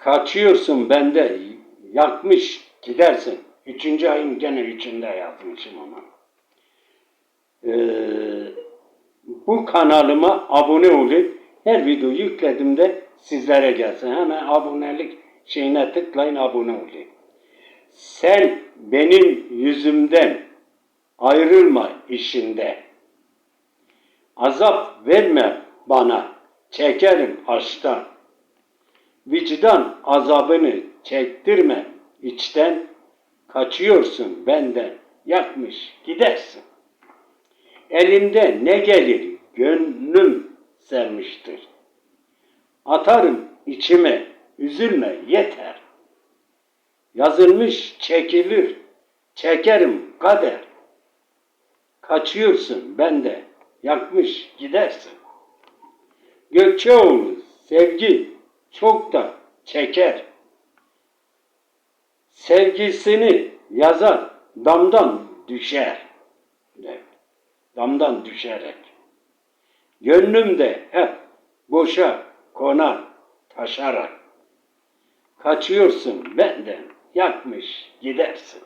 Kaçıyorsun bende, yakmış gidersin. Üçüncü ayın gene üçünde yazmışım ama. Ee, bu kanalıma abone olun. Her video yüklediğimde sizlere gelsin. Hemen abonelik şeyine tıklayın abone olun. Sen benim yüzümden ayrılma işinde. Azap verme bana, çekerim açtan. Vicdan azabını çektirme içten. Kaçıyorsun benden, yakmış gidersin. Elimde ne gelir gönlüm sermiştir. Atarım içime, üzülme yeter. Yazılmış çekilir, çekerim kader. Kaçıyorsun bende, yakmış gidersin. Gökçeoğlu sevgi çok da çeker. Sevgisini yazar, damdan düşer. Damdan düşerek. Gönlümde hep boşa konar taşarak. Kaçıyorsun benden, yakmış gidersin.